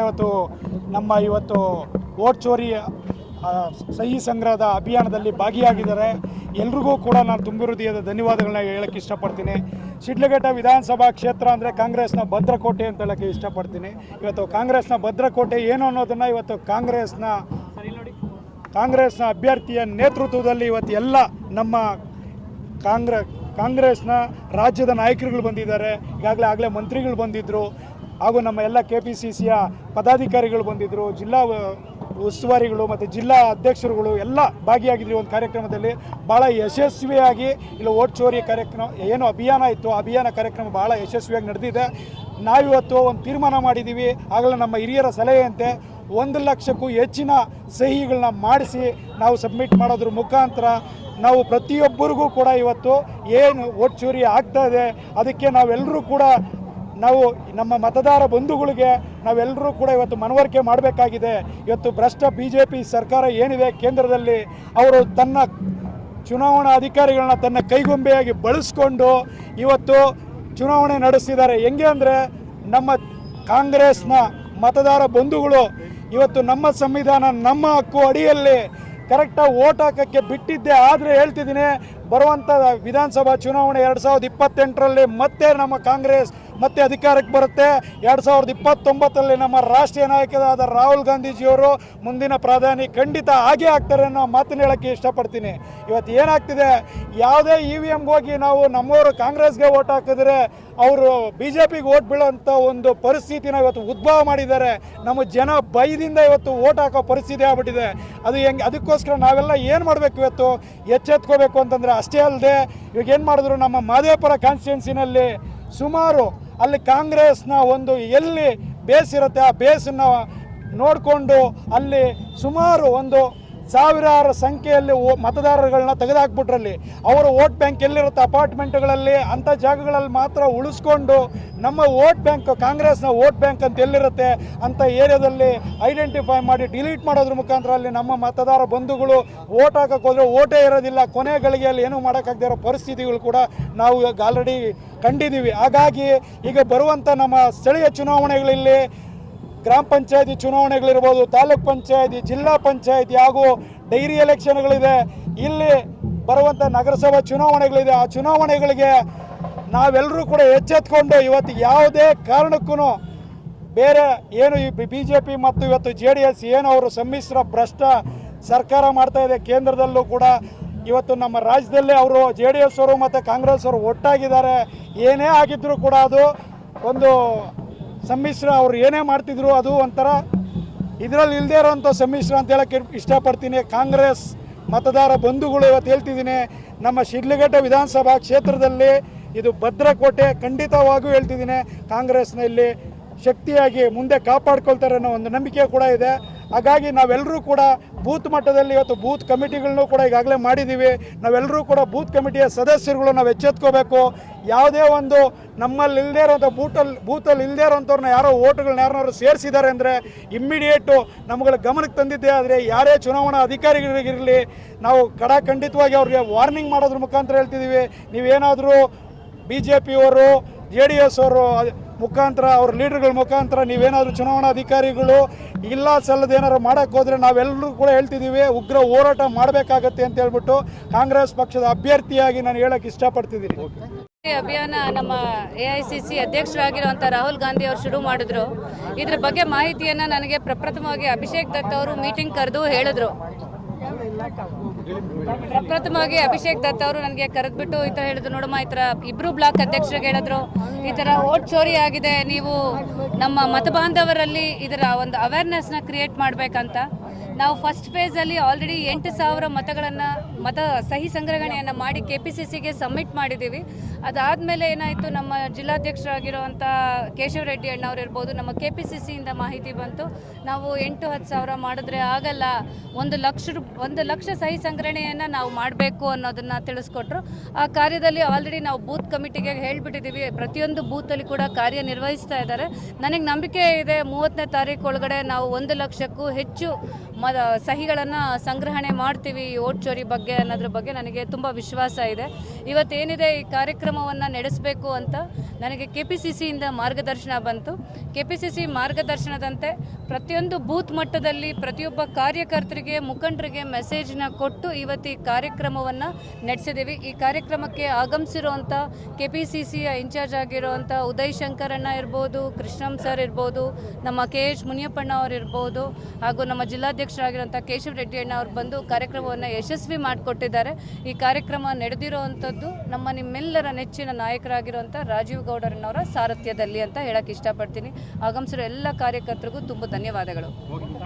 ಇವತ್ತು ನಮ್ಮ ಇವತ್ತು ಓಟ್ ಚೋರಿ ಸಹಿ ಸಂಗ್ರಹದ ಅಭಿಯಾನದಲ್ಲಿ ಭಾಗಿಯಾಗಿದ್ದಾರೆ. ಎಲ್ರಿಗೂ ಕೂಡ ನಾನು ತುಂಬ ಹೃದಯದ ಧನ್ಯವಾದಗಳನ್ನ ಹೇಳಕ್ಕೆ ಇಷ್ಟಪಡ್ತೀನಿ. ಶಿಡ್ಲಘಟ್ಟ ವಿಧಾನಸಭಾ ಕ್ಷೇತ್ರ ಅಂದರೆ ಕಾಂಗ್ರೆಸ್ನ ಭದ್ರಕೋಟೆ ಅಂತ ಹೇಳಕ್ಕೆ ಇಷ್ಟಪಡ್ತೀನಿ. ಇವತ್ತು ಕಾಂಗ್ರೆಸ್ನ ಭದ್ರಕೋಟೆ ಏನು ಅನ್ನೋದನ್ನು ಇವತ್ತು ಕಾಂಗ್ರೆಸ್ನ ಕಾಂಗ್ರೆಸ್ನ ಅಭ್ಯರ್ಥಿಯ ನೇತೃತ್ವದಲ್ಲಿ ಇವತ್ತು ಎಲ್ಲ ನಮ್ಮ ಕಾಂಗ್ರೆ, ಕಾಂಗ್ರೆಸ್ನ ರಾಜ್ಯದ ನಾಯಕರುಗಳು ಬಂದಿದ್ದಾರೆ. ಈಗಾಗಲೇ, ಆಗಲೇ ಮಂತ್ರಿಗಳು ಬಂದಿದ್ದರು ಹಾಗೂ ನಮ್ಮ ಎಲ್ಲ ಕೆ ಪಿ ಸಿ ಪದಾಧಿಕಾರಿಗಳು ಬಂದಿದ್ದರು ಜಿಲ್ಲಾ ಉಸ್ತುವಾರಿಗಳು ಮತ್ತು ಜಿಲ್ಲಾ ಅಧ್ಯಕ್ಷರುಗಳು ಎಲ್ಲ ಭಾಗಿಯಾಗಿದ್ದರು ಒಂದು ಕಾರ್ಯಕ್ರಮದಲ್ಲಿ. ಭಾಳ ಯಶಸ್ವಿಯಾಗಿ ಇಲ್ಲಿ ಓಟ್ ಚೋರಿ ಕಾರ್ಯಕ್ರಮ, ಏನು ಅಭಿಯಾನ ಇತ್ತು ಅಭಿಯಾನ ಕಾರ್ಯಕ್ರಮ ಭಾಳ ಯಶಸ್ವಿಯಾಗಿ ನಡೆದಿದೆ. ನಾವಿವತ್ತು ಒಂದು ತೀರ್ಮಾನ ಮಾಡಿದ್ದೀವಿ. ಆಗಲೇ ನಮ್ಮ ಹಿರಿಯರ ಸಲಹೆಯಂತೆ ಒಂದು ಲಕ್ಷಕ್ಕೂ ಹೆಚ್ಚಿನ ಸಹಿಗಳನ್ನ ಮಾಡಿಸಿ ನಾವು ಸಬ್ಮಿಟ್ ಮಾಡೋದ್ರ ಮುಖಾಂತರ ನಾವು ಪ್ರತಿಯೊಬ್ಬರಿಗೂ ಕೂಡ ಇವತ್ತು ಏನು ಓಟ್ ಚೋರಿ ಆಗ್ತಾ ಇದೆ, ಅದಕ್ಕೆ ನಾವೆಲ್ಲರೂ ಕೂಡ ನಾವು ನಮ್ಮ ಮತದಾರ ಬಂಧುಗಳಿಗೆ ನಾವೆಲ್ಲರೂ ಕೂಡ ಇವತ್ತು ಮನವರಿಕೆ ಮಾಡಬೇಕಾಗಿದೆ. ಇವತ್ತು ಭ್ರಷ್ಟ ಬಿ ಜೆ ಪಿ ಸರ್ಕಾರ ಏನಿದೆ ಕೇಂದ್ರದಲ್ಲಿ, ಅವರು ತನ್ನ ಚುನಾವಣಾ ಅಧಿಕಾರಿಗಳನ್ನ ತನ್ನ ಕೈಗೊಂಬೆಯಾಗಿ ಬಳಸ್ಕೊಂಡು ಇವತ್ತು ಚುನಾವಣೆ ನಡೆಸಿದ್ದಾರೆ. ಹೆಂಗೆ ಅಂದರೆ ನಮ್ಮ ಕಾಂಗ್ರೆಸ್ನ ಮತದಾರ ಬಂಧುಗಳು ಇವತ್ತು ನಮ್ಮ ಸಂವಿಧಾನ, ನಮ್ಮ ಹಕ್ಕು ಅಡಿಯಲ್ಲಿ ಕರೆಕ್ಟಾಗಿ ಓಟ್ ಹಾಕೋಕ್ಕೆ ಬಿಟ್ಟಿದ್ದೆ. ಆದರೆ ಹೇಳ್ತಿದ್ದೀನಿ ಬರುವಂಥ ವಿಧಾನಸಭಾ ಚುನಾವಣೆ ಎರಡು ಸಾವಿರದ ಇಪ್ಪತ್ತೆಂಟರಲ್ಲಿ ಮತ್ತೆ ನಮ್ಮ ಕಾಂಗ್ರೆಸ್ ಮತ್ತೆ ಅಧಿಕಾರಕ್ಕೆ ಬರುತ್ತೆ. ಎರಡು ಸಾವಿರದ ಇಪ್ಪತ್ತೊಂಬತ್ತರಲ್ಲಿ ನಮ್ಮ ರಾಷ್ಟ್ರೀಯ ನಾಯಕರಾದ ರಾಹುಲ್ ಗಾಂಧೀಜಿಯವರು ಮುಂದಿನ ಪ್ರಧಾನಿ ಖಂಡಿತ ಆಗೇ ಆಗ್ತಾರೆ ಅನ್ನೋ ಮಾತನ್ನು ಹೇಳೋಕ್ಕೆ ಇಷ್ಟಪಡ್ತೀನಿ. ಇವತ್ತು ಏನಾಗ್ತಿದೆ? ಯಾವುದೇ ಇ ವಿ ಎಮ್ಗೆ ಹೋಗಿ ನಾವು ನಮ್ಮವರು ಕಾಂಗ್ರೆಸ್ಗೆ ಓಟ್ ಹಾಕಿದ್ರೆ ಅವರು ಬಿ ಜೆ ಪಿಗೆ ಓಟ್ ಬೀಳೋಂಥ ಒಂದು ಪರಿಸ್ಥಿತಿನ ಇವತ್ತು ಉದ್ಭವ ಮಾಡಿದ್ದಾರೆ. ನಮ್ಮ ಜನ ಭಯದಿಂದ ಇವತ್ತು ಓಟ್ ಹಾಕೋ ಪರಿಸ್ಥಿತಿ ಆಗ್ಬಿಟ್ಟಿದೆ. ಅದು ಹೆಂಗೆ ಅದಕ್ಕೋಸ್ಕರ ನಾವೆಲ್ಲ ಏನು ಮಾಡಬೇಕು ಇವತ್ತು? ಎಚ್ಚೆತ್ಕೋಬೇಕು ಅಂತಂದರೆ ಅಷ್ಟೇ ಅಲ್ಲದೆ ಇವಾಗ ಏನು ಮಾಡಿದ್ರು ನಮ್ಮ ಮಾದೇಪುರ ಕಾನ್ಸ್ಟಿಟ್ಯೂನ್ಸಿನಲ್ಲಿ ಸುಮಾರು ಅಲ್ಲಿ ಕಾಂಗ್ರೆಸ್ನ ಒಂದು ಎಲ್ಲಿ ಬೇಸ್ ಇರುತ್ತೆ ಆ ಬೇಸನ್ನು ನೋಡಿಕೊಂಡು ಅಲ್ಲಿ ಸುಮಾರು ಒಂದು ಸಾವಿರಾರು ಸಂಖ್ಯೆಯಲ್ಲಿ ಮತದಾರರುಗಳನ್ನ ತೆಗೆದುಹಾಕ್ಬಿಟ್ರಲ್ಲಿ ಅವರ ವೋಟ್ ಬ್ಯಾಂಕ್ ಎಲ್ಲಿರುತ್ತೆ? ಅಪಾರ್ಟ್ಮೆಂಟ್ಗಳಲ್ಲಿ ಅಂಥ ಜಾಗಗಳಲ್ಲಿ ಮಾತ್ರ ಉಳಿಸ್ಕೊಂಡು ನಮ್ಮ ವೋಟ್ ಬ್ಯಾಂಕ್, ಕಾಂಗ್ರೆಸ್ನ ವೋಟ್ ಬ್ಯಾಂಕ್ ಅಂತ ಎಲ್ಲಿರುತ್ತೆ ಅಂಥ ಏರಿಯಾದಲ್ಲಿ ಐಡೆಂಟಿಫೈ ಮಾಡಿ ಡಿಲೀಟ್ ಮಾಡೋದ್ರ ಮುಖಾಂತರ ಅಲ್ಲಿ ನಮ್ಮ ಮತದಾರ ಬಂಧುಗಳು ವೋಟ್ ಹಾಕಕ್ಕೆ ಹೋದ್ರೆ ಓಟೇ ಇರೋದಿಲ್ಲ. ಕೊನೆ ಗಳಿಗೆಯಲ್ಲಿ ಏನು ಮಾಡೋಕ್ಕಾಗದೇ ಇರೋ ಪರಿಸ್ಥಿತಿಗಳು ಕೂಡ ನಾವು ಈಗ ಆಲ್ರೆಡಿ ಕಂಡಿದ್ದೀವಿ. ಹಾಗಾಗಿ ಈಗ ಬರುವಂಥ ನಮ್ಮ ಸ್ಥಳೀಯ ಚುನಾವಣೆಗಳಲ್ಲಿ ಗ್ರಾಮ ಪಂಚಾಯತಿ ಚುನಾವಣೆಗಳಿರ್ಬೋದು, ತಾಲೂಕ್ ಪಂಚಾಯತಿ, ಜಿಲ್ಲಾ ಪಂಚಾಯತಿ ಹಾಗೂ ಡೈರಿ ಎಲೆಕ್ಷನ್ಗಳಿದೆ. ಇಲ್ಲಿ ಬರುವಂಥ ನಗರಸಭಾ ಚುನಾವಣೆಗಳಿದೆ. ಆ ಚುನಾವಣೆಗಳಿಗೆ ನಾವೆಲ್ಲರೂ ಕೂಡ ಎಚ್ಚೆತ್ಕೊಂಡು ಇವತ್ತು ಯಾವುದೇ ಕಾರಣಕ್ಕೂ ಬೇರೆ ಏನು ಈ ಬಿ ಜೆ ಪಿ ಮತ್ತು ಇವತ್ತು ಜೆ ಡಿ ಎಸ್ ಏನು ಅವರು ಸಮ್ಮಿಶ್ರ ಭ್ರಷ್ಟ ಸರ್ಕಾರ ಮಾಡ್ತಾ ಇದೆ ಕೇಂದ್ರದಲ್ಲೂ ಕೂಡ ಇವತ್ತು ನಮ್ಮ ರಾಜ್ಯದಲ್ಲೇ ಅವರು ಜೆ ಡಿ ಎಸ್ ಅವರು ಮತ್ತು ಕಾಂಗ್ರೆಸ್ ಅವರು ಒಟ್ಟಾಗಿದ್ದಾರೆ. ಏನೇ ಆಗಿದ್ದರೂ ಕೂಡ ಅದು ಒಂದು ಸಮ್ಮಿಶ್ರ ಅವ್ರು ಏನೇ ಮಾಡ್ತಿದ್ರು ಅದು ಒಂಥರ ಇದರಲ್ಲಿ ಇಲ್ಲದೆ ಇರೋಂಥ ಸಮ್ಮಿಶ್ರ ಅಂತ ಹೇಳಕ್ಕೆ ಇಷ್ಟಪಡ್ತೀನಿ. ಕಾಂಗ್ರೆಸ್ ಮತದಾರ ಬಂಧುಗಳು ಇವತ್ತು ಹೇಳ್ತಿದ್ದೀನಿ. ನಮ್ಮ ಶಿಡ್ಲಘಟ್ಟ ವಿಧಾನಸಭಾ ಕ್ಷೇತ್ರದಲ್ಲಿ ಇದು ಭದ್ರಕೋಟೆ ಖಂಡಿತವಾಗಿಯೂ ಹೇಳ್ತಿದ್ದೀನಿ. ಕಾಂಗ್ರೆಸ್ನಲ್ಲಿ ಶಕ್ತಿಯಾಗಿ ಮುಂದೆ ಕಾಪಾಡ್ಕೊಳ್ತಾರೆ ಅನ್ನೋ ಒಂದು ನಂಬಿಕೆ ಕೂಡ ಇದೆ. ಹಾಗಾಗಿ ನಾವೆಲ್ಲರೂ ಕೂಡ ಬೂತ್ ಮಟ್ಟದಲ್ಲಿ ಇವತ್ತು ಬೂತ್ ಕಮಿಟಿಗಳನ್ನೂ ಕೂಡ ಈಗಾಗಲೇ ಮಾಡಿದ್ದೀವಿ. ನಾವೆಲ್ಲರೂ ಕೂಡ ಬೂತ್ ಕಮಿಟಿಯ ಸದಸ್ಯರುಗಳು ನಾವು ಎಚ್ಚೆತ್ಕೋಬೇಕು. ಯಾವುದೇ ಒಂದು ನಮ್ಮಲ್ಲಿ ಇಲ್ಲದೇ ಇರೋಂಥ ಬೂಟಲ್ಲಿ ಬೂತಲ್ಲಿ ಇಲ್ಲದೇ ಇರೋಂಥವ್ರನ್ನ ಯಾರೋ ಓಟ್ಗಳನ್ನ ಯಾರನ್ನಾದ್ರು ಸೇರಿಸಿದ್ದಾರೆ ಅಂದರೆ ಇಮ್ಮಿಡಿಯೇಟು ನಮ್ಗಳ ಗಮನಕ್ಕೆ ತಂದಿದ್ದೆ ಆದರೆ ಯಾರೇ ಚುನಾವಣಾ ಅಧಿಕಾರಿಗಳಿಗಿರಲಿ, ನಾವು ಕಡಾಖಂಡಿತವಾಗಿ ಅವ್ರಿಗೆ ವಾರ್ನಿಂಗ್ ಮಾಡೋದ್ರ ಮುಖಾಂತರ ಹೇಳ್ತಿದ್ದೀವಿ. ನೀವೇನಾದರೂ ಬಿ ಜೆ ಪಿಯವರು ಜೆ ಡಿ ಎಸ್ ಅವರು ಮುಖಾಂತರ ಅವ್ರ ಲೀಡರ್ಗಳ ಮುಖಾಂತರ ನೀವೇನಾದರೂ ಚುನಾವಣಾ ಅಧಿಕಾರಿಗಳು ಇಲ್ಲ ಸಲ್ಲದ ಏನಾದ್ರು ಮಾಡೋಕ್ಕೆ ಹೋದರೆ ನಾವೆಲ್ಲರೂ ಕೂಡ ಹೇಳ್ತಿದ್ದೀವಿ ಉಗ್ರ ಹೋರಾಟ ಮಾಡಬೇಕಾಗತ್ತೆ ಅಂತ ಹೇಳ್ಬಿಟ್ಟು ಕಾಂಗ್ರೆಸ್ ಪಕ್ಷದ ಅಭ್ಯರ್ಥಿಯಾಗಿ ನಾನು ಹೇಳಕ್ಕೆ ಇಷ್ಟಪಡ್ತಿದ್ದೀನಿ. ಅಭಿಯಾನ ನಮ್ಮ ಎ ಐ ಸಿ ಸಿ ಅಧ್ಯಕ್ಷರಾಗಿರುವಂಥ ರಾಹುಲ್ ಗಾಂಧಿ ಅವರು ಶುರು ಮಾಡಿದ್ರು. ಇದ್ರ ಬಗ್ಗೆ ಮಾಹಿತಿಯನ್ನು ನನಗೆ ಪ್ರಪ್ರಥಮವಾಗಿ ಅಭಿಷೇಕ್ ದತ್ ಅವರು ಮೀಟಿಂಗ್ ಕರೆದು ಹೇಳಿದ್ರು. ಪ್ರಪ್ರಥಮವಾಗಿ ಅಭಿಷೇಕ್ ದತ್ ಅವರು ನನಗೆ ಕರೆದ್ಬಿಟ್ಟು ಈ ಥರ ಹೇಳಿದ್ರು. ನೋಡಮ್ಮ, ಈ ಥರ ಇಬ್ರು ಬ್ಲಾಕ್ ಅಧ್ಯಕ್ಷರಿಗೆ ಹೇಳಿದ್ರು. ಈ ಥರ ಓಟ್ ಚೋರಿ ಆಗಿದೆ, ನೀವು ನಮ್ಮ ಮತಬಾಂಧವರಲ್ಲಿ ಇದರ ಒಂದು ಅವೇರ್ನೆಸ್ನ ಕ್ರಿಯೇಟ್ ಮಾಡಬೇಕಂತ. ನಾವು ಫಸ್ಟ್ ಫೇಸಲ್ಲಿ ಆಲ್ರೆಡಿ ಎಂಟು ಸಾವಿರ ಮತಗಳನ್ನು, ಮತ ಸಹಿ ಸಂಗ್ರಹಣೆಯನ್ನು ಮಾಡಿ ಕೆ ಪಿ ಸಿ ಸಿಗೆ ಸಬ್ಮಿಟ್ ಮಾಡಿದ್ದೀವಿ ಅದಾದಮೇಲೆ ಏನಾಯಿತು, ನಮ್ಮ ಜಿಲ್ಲಾಧ್ಯಕ್ಷರಾಗಿರುವಂಥ ಕೇಶವ ರೆಡ್ಡಿ ಅಣ್ಣವ್ರು ಇರ್ಬೋದು, ನಮ್ಮ ಕೆ ಪಿ ಸಿ ಸಿಯಿಂದ ಮಾಹಿತಿ ಬಂತು. ನಾವು ಎಂಟು, ಹತ್ತು ಸಾವಿರ ಮಾಡಿದ್ರೆ ಆಗಲ್ಲ. ಒಂದು ಲಕ್ಷ ಒಂದು ಲಕ್ಷ ಸಹಿ ಸಂಗ್ರಹಣೆಯನ್ನು ನಾವು ಮಾಡಬೇಕು ಅನ್ನೋದನ್ನು ತಿಳಿಸ್ಕೊಟ್ರು. ಆ ಕಾರ್ಯದಲ್ಲಿ ಆಲ್ರೆಡಿ ನಾವು ಬೂತ್ ಕಮಿಟಿಗೆ ಹೇಳಿಬಿಟ್ಟಿದ್ದೀವಿ ಪ್ರತಿಯೊಂದು ಬೂತಲ್ಲಿ ಕೂಡ ಕಾರ್ಯನಿರ್ವಹಿಸ್ತಾ ಇದ್ದಾರೆ. ನನಗೆ ನಂಬಿಕೆ ಇದೆ, ಮೂವತ್ತನೇ ತಾರೀಕು ಒಳಗಡೆ ನಾವು ಒಂದು ಲಕ್ಷಕ್ಕೂ ಹೆಚ್ಚು ಮ ಸಹಿಗಳನ್ನು ಸಂಗ್ರಹಣೆ ಮಾಡ್ತೀವಿ, ಓಟ್ ಚೋರಿ ಬಗ್ಗೆ ಅನ್ನೋದ್ರ ಬಗ್ಗೆ ನನಗೆ ತುಂಬ ವಿಶ್ವಾಸ ಇದೆ. ಇವತ್ತೇನಿದೆ ಈ ಕಾರ್ಯಕ್ರಮವನ್ನು ನಡೆಸಬೇಕು ಅಂತ ನನಗೆ ಕೆ ಪಿ ಸಿ ಸಿಯಿಂದ ಮಾರ್ಗದರ್ಶನ ಬಂತು. ಕೆ ಪಿ ಸಿ ಸಿ ಮಾರ್ಗದರ್ಶನದಂತೆ ಪ್ರತಿಯೊಂದು ಬೂತ್ ಮಟ್ಟದಲ್ಲಿ ಪ್ರತಿಯೊಬ್ಬ ಕಾರ್ಯಕರ್ತರಿಗೆ, ಮುಖಂಡರಿಗೆ ಮೆಸೇಜ್ನ ಕೊಟ್ಟು ಇವತ್ತು ಈ ಕಾರ್ಯಕ್ರಮವನ್ನು ನಡೆಸಿದ್ದೀವಿ ಈ ಕಾರ್ಯಕ್ರಮಕ್ಕೆ ಆಗಮಿಸಿರುವಂಥ ಕೆ ಪಿ ಸಿ ಸಿಯ ಇನ್ಚಾರ್ಜ್ ಆಗಿರುವಂಥ ಉದಯ್ ಶಂಕರಣ್ಣ ಇರ್ಬೋದು, ಕೃಷ್ಣಂ ಸರ್ ಇರ್ಬೋದು, ನಮ್ಮ ಕೆ ಎಚ್ ಮುನಿಯಪ್ಪಣ್ಣ ಅವ್ರು ಇರ್ಬೋದು ಹಾಗೂ ನಮ್ಮ ಜಿಲ್ಲಾಧ್ಯಕ್ಷರಾಗಿರುವಂಥ ಕೇಶವ ರೆಡ್ಡಿ ಅಣ್ಣ ಅವರು ಬಂದು ಕಾರ್ಯಕ್ರಮವನ್ನು ಯಶಸ್ವಿ ಮಾಡಿಕೊಟ್ಟಿದ್ದಾರೆ. ಈ ಕಾರ್ಯಕ್ರಮ ನಡೆದಿರುವಂಥದ್ದು ನಮ್ಮ ನಿಮ್ಮೆಲ್ಲರ ನೆಚ್ಚಿನ ನಾಯಕರಾಗಿರುವಂಥ ರಾಜೀವ್ ಗೌಡರನ್ನವರ ಸಾರಥ್ಯದಲ್ಲಿ ಅಂತ ಹೇಳಕ್ಕೆ ಇಷ್ಟಪಡ್ತೀನಿ. ಆಗಮಿಸಿರೋ ಎಲ್ಲ ಕಾರ್ಯಕರ್ತರಿಗೂ ತುಂಬ ಧನ್ಯವಾದಗಳು.